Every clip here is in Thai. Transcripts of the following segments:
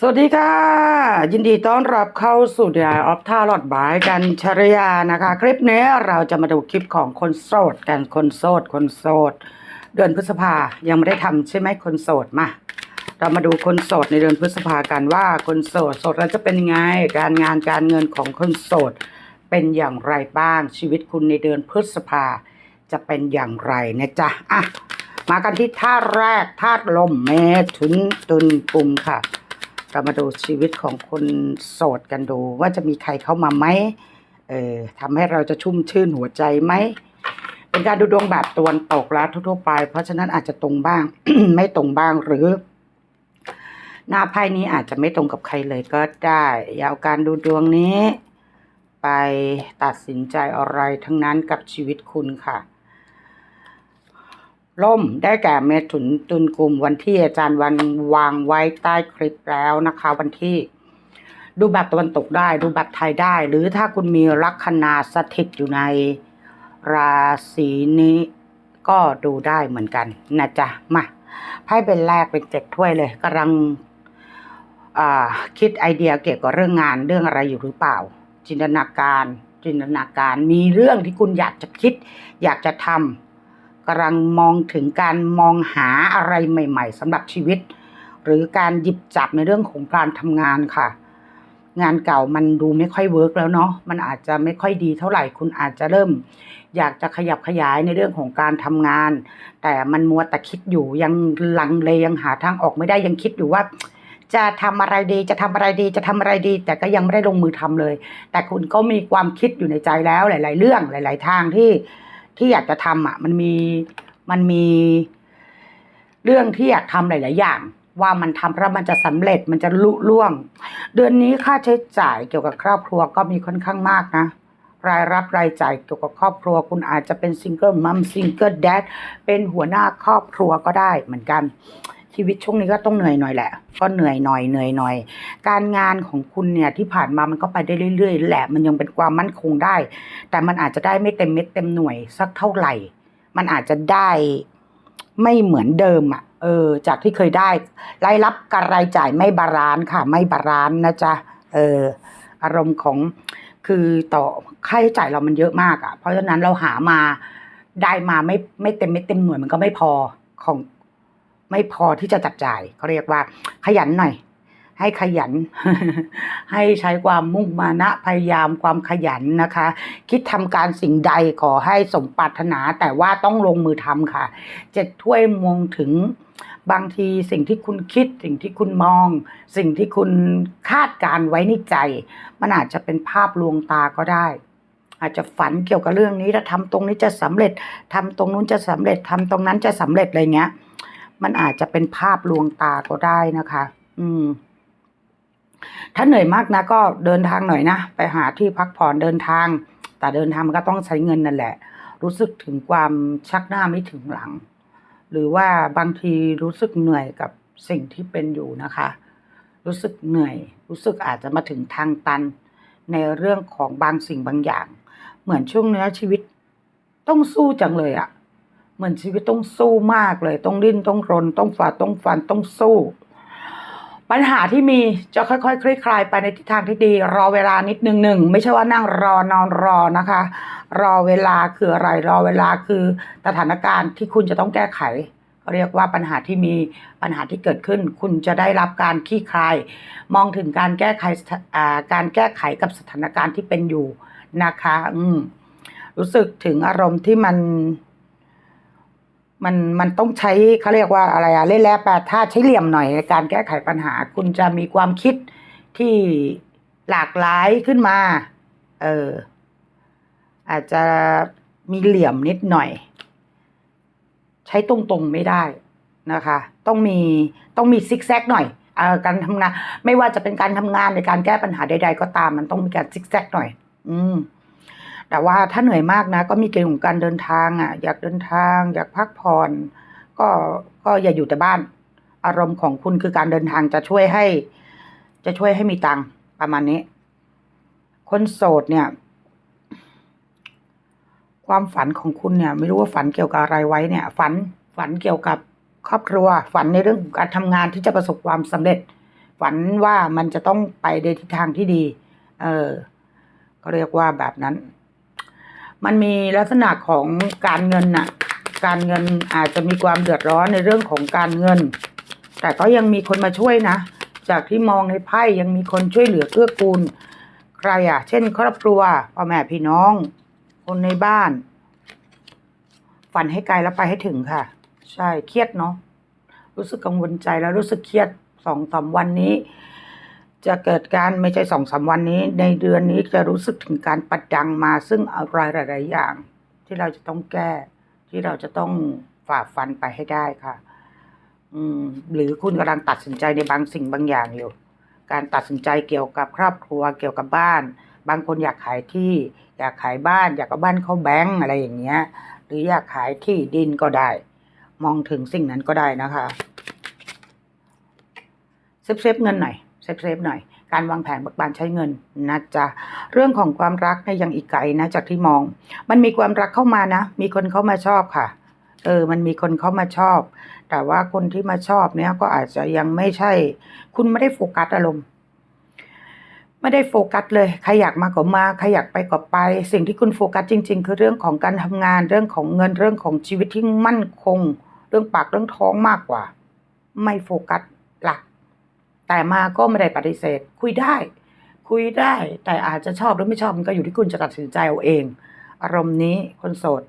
สวัสดีค่ะ ยินดีต้อนรับเข้าสู่ดียออฟท่าหลอดบายกันชรยานะคะ คลิปนี้เราจะมาดูคลิปของคนโสดกันคนโสด คนโสด เดือนพฤษภายังไม่ได้ทำใช่ไหมคนโสดมาเรามาดูคนโสดในเดือนพฤษภากันว่าคนโสดโสดแล้วจะเป็นยังไงการงานการเงินของคนโสด เป็นอย่างไรบ้างชีวิตคุณในเดือนพฤษภาจะเป็นอย่างไรนะจ๊ะอะมากันที่ท่าแรกธาลมเมถุนตุลปุ่มค่ะ เรามาดูชีวิตของคนโสดกันดู ว่าจะมีใครเข้ามาไหมเออทำให้เราจะชุ่มชื่นหัวใจไหมเป็นการดูดวงแบบตะวันตกแล้วทั่วๆไป เพราะฉะนั้นอาจจะตรงบ้าง ไม่ตรงบ้างหรือ หน้าไพ่นี้อาจจะไม่ตรงกับใครเลยก็ได้อยาวการดูดวงนี้ ไปตัดสินใจอะไรทั้งนั้นกับชีวิตคุณค่ะ ล่มได้แก่เมถุนตุลกลุ่มวันที่อาจารย์วันวางไว้ใต้คลิปแล้วนะคะ วันที่ ดูแบบตะวันตกได้ดูแบบไทยได้ หรือถ้าคุณมีลัคนาสถิตอยู่ในราศีนี้ก็ดูได้เหมือนกันนะจ๊ะมาไพ่เป็นแรกเป็นเจ็ดถ้วยเลยกำลังคิดไอเดียเกี่ยวกับเรื่องงานเรื่องอะไรอยู่หรือเปล่า จินตนาการ จินตนาการมีเรื่องที่คุณอยากจะคิด อยากจะทำ กำลังมองถึงการมองหาอะไรใหม่ ๆสำหรับชีวิต หรือการหยิบจับในเรื่องของการทำงานค่ะ งานเก่ามันดูไม่ค่อยเวิร์กแล้วเนาะมันอาจจะไม่ค่อยดีเท่าไหร่คุณอาจจะเริ่ม อยากจะขยับขยายในเรื่องของการทำงาน แต่มันมัวแต่คิดอยู่ยังลังเลยังหาทางออกไม่ได้ยังคิดอยู่ว่าจะทำอะไรดีจะทำอะไรดีจะทำอะไรดี แต่ก็ยังไม่ได้ลงมือทำเลย แต่คุณก็มีความคิดอยู่ในใจแล้วหลาย ๆ เรื่องหลาย ๆ ทางที่ ที่อยากจะทำอะ มันมีมันมี เรื่องที่อยากทำหลาย ๆ อย่าง ว่ามันทำแล้วมันจะสำเร็จมันจะลุล่วง เดือนนี้ค่าใช้จ่ายเกี่ยวกับครอบครัวก็มีค่อนข้างมากนะรายรับรายจ่ายเกี่ยวกับครอบครัว คุณอาจจะเป็นซิงเกิลมัมซิงเกิลแดดเป็นหัวหน้าครอบครัวก็ได้เหมือนกัน ชีวิตช่วงนี้ก็ต้องเหนื่อยหน่อยแหละ ก็เหนื่อยหน่อยเหนื่อยหน่อย การงานของคุณเนี่ยที่ผ่านมามันก็ไปได้เรื่อยๆแหละ มันยังเป็นความมั่นคงได้ แต่มันอาจจะได้ไม่เต็มเม็ดเต็มหน่วยสักเท่าไหร่ มันอาจจะได้ไม่เหมือนเดิมอะ เออ จากที่เคยได้รายรับกับรายจ่ายไม่บาลานซ์ค่ะ ไม่บาลานซ์นะจ๊ะ เออ อารมณ์ของคือต่อค่าใช้จ่ายเรามันเยอะมากอะ เพราะฉะนั้นเราหามาได้มาไม่ไม่เต็มไม่เต็มหน่วยมันก็ไม่พอของ ไม่พอที่จะจับจ่ายเขาเรียกว่า ขยันหน่อย ให้ขยัน ให้ใช้ความมุ่งมานะพยายามความขยันนะคะ คิดทำการสิ่งใดขอให้สมปรารถนาแต่ว่าต้องลงมือทำค่ะเจ็ดถ้วยมองถึงบางทีสิ่งที่คุณคิดสิ่งที่คุณมอง สิ่งที่คุณคาดการไว้ในใจ มันอาจจะเป็นภาพลวงตาก็ได้ อาจจะฝันเกี่ยวกับเรื่องนี้ถ้าทำตรงนี้จะสำเร็จทำตรงนู้นจะสำเร็จทำตรงนั้นจะสำเร็จอะไรเงี้ย มันอาจจะเป็นภาพลวงตาก็ได้นะคะ อืม ถ้าเหนื่อยมากนะก็เดินทางหน่อยนะ ไปหาที่พักผ่อนเดินทาง แต่เดินทางมันก็ต้องใช้เงินนั่นแหละ รู้สึกถึงความชักหน้าไม่ถึงหลัง หรือว่าบางทีรู้สึกเหนื่อยกับสิ่งที่เป็นอยู่นะคะ รู้สึกเหนื่อย รู้สึกอาจจะมาถึงทางตัน ในเรื่องของบางสิ่งบางอย่าง เหมือนช่วงเนี้ยชีวิตต้องสู้จังเลยอะ เหมือนชีวิตต้องสู้มากเลย ต้องดิ้นต้องรน ต้องฝ่าต้องฟันต้องสู้ ปัญหาที่มีจะค่อยๆคลี่คลายไปในทิศทางที่ดี รอเวลานิดนึงหนึ่งไม่ใช่ว่านั่งรอนอนรอนะคะ รอเวลาคืออะไรรอเวลาคือสถานการณ์ที่คุณจะต้องแก้ไขเรียกว่าปัญหาที่มีปัญหาที่เกิดขึ้น คุณจะได้รับการคลี่คลาย มองถึงการแก้ไขการแก้ไขกับสถานการณ์ที่เป็นอยู่นะคะ อืมรู้สึกถึงอารมณ์ที่มัน มันมันต้องใช้เขาเรียกว่าอะไรอะเล่นแล้วแปดท่าใช้เหลี่ยมหน่อยในการแก้ไขปัญหา คุณจะมีความคิดที่หลากหลายขึ้นมา เออ อาจจะมีเหลี่ยมนิดหน่อย ใช้ตรงๆไม่ได้นะคะ ต้องมีต้องมีซิกแซกหน่อยเอ่อการทำงาน ไม่ว่าจะเป็นการทำงานในการแก้ปัญหาใด ๆ ก็ตาม มันต้องมีการซิกแซกหน่อย อืม แต่ว่าถ้าเหนื่อยมากนะ ก็มีเกณฑ์ของการเดินทางอะ อยากเดินทาง อยากพักผ่อน ก็ก็อย่าอยู่แต่บ้าน อารมณ์ของคุณคือการเดินทางจะช่วยให้ จะช่วยให้มีตังค์ประมาณนี้ คนโสดเนี่ย ความฝันของคุณเนี่ย ไม่รู้ว่าฝันเกี่ยวกับอะไรไว้เนี่ย ฝันฝันเกี่ยวกับครอบครัว ฝันในเรื่องของการทำงานที่จะประสบความสำเร็จ ฝันว่ามันจะต้องไปในทิศทางที่ดี เออก็เรียกว่าแบบนั้น มันมีลักษณะของการเงินน่ะ การเงินอาจจะมีความเดือดร้อนในเรื่องของการเงิน แต่ก็ยังมีคนมาช่วยนะ จากที่มองในไพ่ยังมีคนช่วยเหลือเกื้อกูล ใครอะเช่น ครอบครัวพ่อแม่พี่น้อง คนในบ้าน ฝันให้ไกลแล้วไปให้ถึงค่ะ ใช่เครียดเนาะรู้สึกกังวลใจแล้วรู้สึกเครียดสองสามวันนี้ จะเกิดการไม่ใช่สองสามวันนี้ ในเดือนนี้จะรู้สึกถึงการประดังมาซึ่งอะไรหลาย ๆ อย่าง ที่เราจะต้องแก้ ที่เราจะต้องฝ่าฟันไปให้ได้ค่ะ อืม หรือคุณกำลังตัดสินใจในบางสิ่งบางอย่างอยู่ การตัดสินใจเกี่ยวกับครอบครัวเกี่ยวกับบ้าน บางคนอยากขายที่ อยากขายบ้าน อยากเอาบ้านเข้าแบงก์อะไรอย่างเงี้ย หรืออยากขายที่ดินก็ได้ มองถึงสิ่งนั้นก็ได้นะคะเซฟเซฟเงินหน่อย เซฟเซฟหน่อย การวางแผนบักบานใช้เงินนะจ๊ะเรื่องของความรักเนี่ยยังอีกไกลนะจากที่มอง มันมีความรักเข้ามานะ มีคนเข้ามาชอบค่ะเออ มันมีคนเข้ามาชอบ แต่ว่าคนที่มาชอบเนี่ยก็อาจจะยังไม่ใช่ คุณไม่ได้โฟกัสอารมณ์ ไม่ได้โฟกัสเลย ใครอยากมาก็มา ใครอยากไปก็ไป สิ่งที่คุณโฟกัสจริง ๆ คือเรื่องของการทำงาน เรื่องของเงิน เรื่องของชีวิตที่มั่นคง เรื่องปากเรื่องท้องมากกว่า ไม่โฟกัส แต่มาก็ไม่ได้ปฏิเสธ คุยได้ คุยได้ แต่อาจจะชอบหรือไม่ชอบมันก็อยู่ที่คุณจะตัดสินใจเอาเอง อารมณ์นี้คนโสด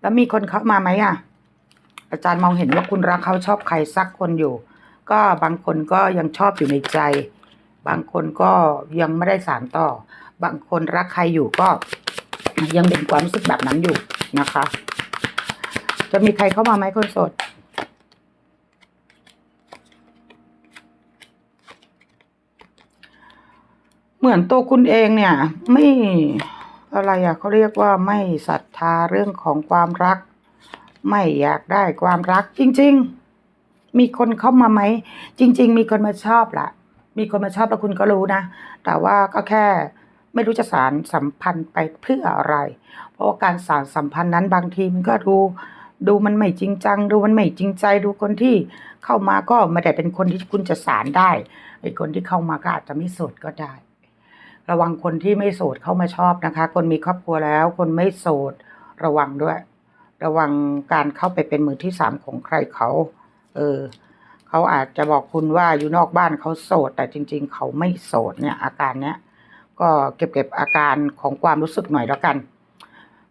แล้วมีคนเข้ามาไหมอะ อาจารย์มองเห็นว่าคุณรักเขาชอบใครสักคนอยู่ ก็บางคนก็ยังชอบอยู่ในใจ บางคนก็ยังไม่ได้สารต่อ บางคนรักใครอยู่ก็ยังเป็นความรู้สึกแบบนั้นอยู่นะคะ จะมีใครเข้ามาไหมคนโสด เหมือนตัวคุณเองเนี่ย ไม่อะไรอะเขาเรียกว่าไม่ศรัทธาเรื่องของความรัก ไม่อยากได้ความรัก จริง ๆ มีคนเข้ามาไหมจริง ๆ มีคนมาชอบละมีคนมาชอบแล้วคุณก็รู้นะ แต่ว่าก็แค่ไม่รู้จะสารสัมพันธ์ไปเพื่ออะไร เพราะว่าการสารสัมพันธ์นั้นบางทีมันก็ดูดูมันไม่จริงจัง ดูมันไม่จริงใจดูคนที่เข้ามาก็ไม่ได้เป็นคนที่คุณจะสารได้ไอ้คนที่เข้ามาก็อาจจะไม่สดก็ได้ ระวังคนที่ไม่โสดเข้ามาชอบนะคะ คนมีครอบครัวแล้ว คนไม่โสดระวังด้วย ระวังการเข้าไปเป็นมือที่สามของใครเขา เออเขาอาจจะบอกคุณว่าอยู่นอกบ้านเขาโสด แต่จริง ๆ เขาไม่โสดเนี่ย อาการเนี้ยก็เก็บเก็บอาการของความรู้สึกหน่อยแล้วกัน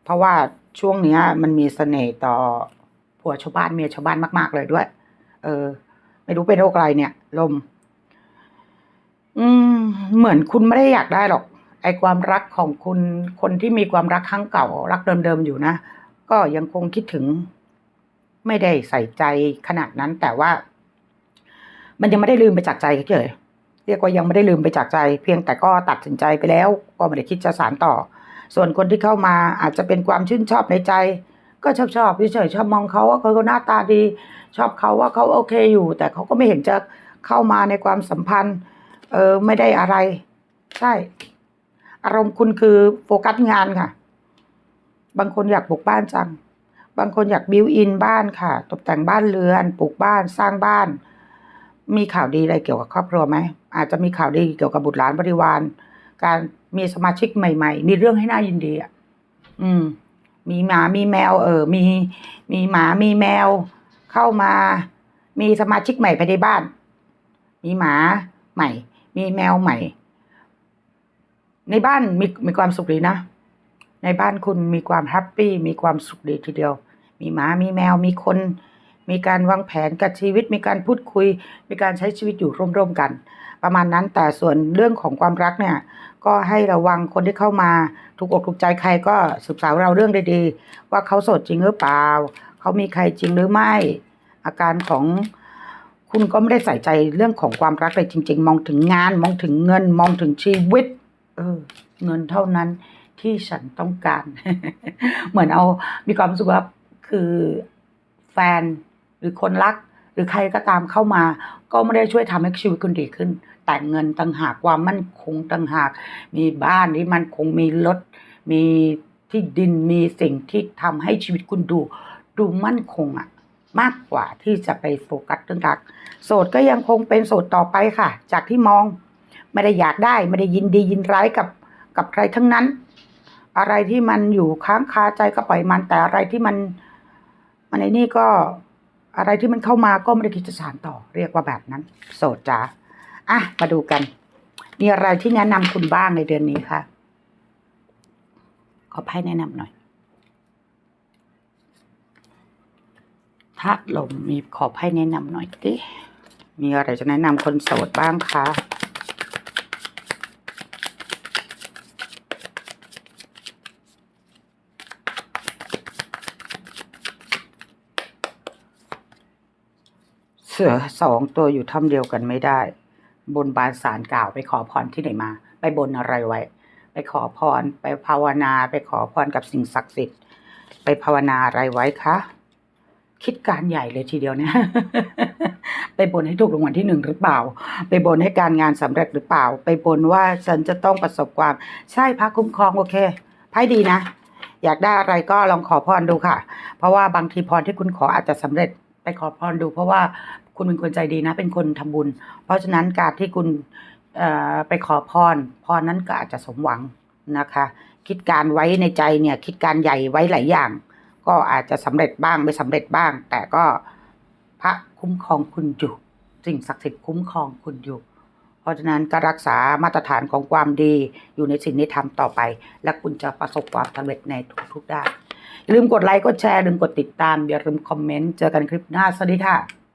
เพราะว่าช่วงเนี้ย มันมีเสน่ห์ต่อผัวชาวบ้านเมียชาวบ้านมาก ๆ เลยด้วย เออ ไม่รู้เป็นโรคอะไรเนี่ย ลม อืม เหมือนคุณไม่ได้อยากได้หรอก ไอความรักของคุณคนที่มีความรักครั้งเก่า รักเดิมๆอยู่นะ ก็ยังคงคิดถึง ไม่ได้ใส่ใจขนาดนั้น แต่ว่า มันยังไม่ได้ลืมไปจากใจเฉยเรียกว่ายังไม่ได้ลืมไปจากใจ เพียงแต่ก็ตัดสินใจไปแล้ว ก็ไม่ได้คิดจะสานต่อ ส่วนคนที่เข้ามาอาจจะเป็นความชื่นชอบในใจ ก็ชอบชอบเฉยชอบมองเขาว่าเขาหน้าตาดี ชอบเขาว่าเขาโอเคอยู่ แต่เขาก็ไม่เห็นจะเข้ามาในความสัมพันธ์ เออไม่ได้อะไร ใช่ อารมณ์คุณคือโฟกัสงานค่ะ บางคนอยากปลูกบ้านจัง บางคนอยากบิวอินบ้านค่ะ ตกแต่งบ้านเรือนปลูกบ้านสร้างบ้าน มีข่าวดีอะไรเกี่ยวกับครอบครัวไหมอาจจะมีข่าวดีเกี่ยวกับบุตรหลานบริวาร การมีสมาชิกใหม่ ๆ มีเรื่องให้น่ายินดีอะอืม มีหมามีแมว เออ มี มีหมามีแมว เข้ามา มีสมาชิกใหม่ภายในบ้าน มีหมาใหม่ มีแมวใหม่ ในบ้านมีมีความสุขดีนะ ในบ้านคุณมีความแฮปปี้มีความสุขดีทีเดียว มีหมา มีแมวมีคน มีการวางแผนกับชีวิต มีการพูดคุย มีการใช้ชีวิตอยู่ร่วมๆกัน ประมาณนั้นแต่ส่วนเรื่องของความรักเนี่ย ก็ให้ระวังคนที่เข้ามาถูกอกถูกใจใครก็ศึกษาเราเรื่องดีๆ ว่าเขาโสดจริงหรือเปล่า เขามีใครจริงหรือไม่ อาการของ คุณก็ไม่ได้ใส่ใจเรื่องของความรักเลยจริง ๆ มองถึงงานมองถึงเงิน มองถึงชีวิต เออ เงินเท่านั้นที่ฉันต้องการ เหมือนเอา มีความรู้สึกว่าคือแฟนหรือคนรัก หรือใครก็ตามเข้ามา ก็ไม่ได้ช่วยทำให้ชีวิตคุณดีขึ้น แต่เงินต่างหากความมั่นคงต่างหาก มีบ้านที่มันคงมีรถมีที่ดินมีสิ่งที่ทำให้ชีวิตคุณดู ดูมั่นคงอะ่ะ มากกว่าที่จะไปโฟกัสเรื่องรัก โสดก็ยังคงเป็นโสดต่อไปค่ะ จากที่มอง ไม่ได้อยากได้ไม่ได้ยินดียินร้ายกับกับใครทั้งนั้น อะไรที่มันอยู่ค้างคาใจก็ปล่อยมันแต่อะไรที่มันมันไอ้นี่ก็อะไรที่มันเข้ามาก็ไม่ได้คิดจะสานต่อเรียกว่าแบบนั้น โสดจ้าอะมาดูกัน มีอะไรที่แนะนำคุณบ้างในเดือนนี้คะขอไพ่แนะนำหน่อย ถ้าลมมีขอไพ่แนะนำหน่อยดิมีอะไรจะแนะนำคนโสดบ้างคะเสือสองตัวอยู่ถ้ำเดียวกันไม่ได้ บนบานสารกล่าวไปขอพรที่ไหนมา ไปบนอะไรไว้ ไปขอพร ไปภาวนา ไปขอพรกับสิ่งศักดิ์สิทธิ์ ไปภาวนาอะไรไว้คะ คิดการใหญ่เลยทีเดียวเนี่ย ไปบนให้ถูกรางวัลที่หนึ่งหรือเปล่า ไปบนให้การงานสำเร็จหรือเปล่า ไปบนว่าฉันจะต้องประสบความ ใช่พระคุ้มครองโอเคไพ่ดีนะ อยากได้อะไรก็ลองขอพรดูค่ะ เพราะว่าบางทีพรที่คุณขออาจจะสำเร็จไปขอพรดู เพราะว่าคุณเป็นคนใจดีนะ เป็นคนทำบุญ เพราะฉะนั้นการที่คุณไปขอพรพรนั้นก็อาจจะสมหวังนะคะ คิดการไว้ในใจเนี่ย คิดการใหญ่ไว้หลายอย่าง ก็อาจจะสำเร็จบ้างไม่สำเร็จบ้าง แต่ก็พระคุ้มครองคุณอยู่สิ่งศักดิ์สิทธิ์คุ้มครองคุณอยู่ เพราะฉะนั้นก็รักษามาตรฐานของความดีอยู่ในสิ่งที่ทำต่อไป และคุณจะประสบความสำเร็จในทุกๆด้านอย่าลืมกดไลค์กดแชร์ลืมกดติดตามอย่าลืมคอมเมนต์เจอกันคลิปหน้าสวัสดีค่ะ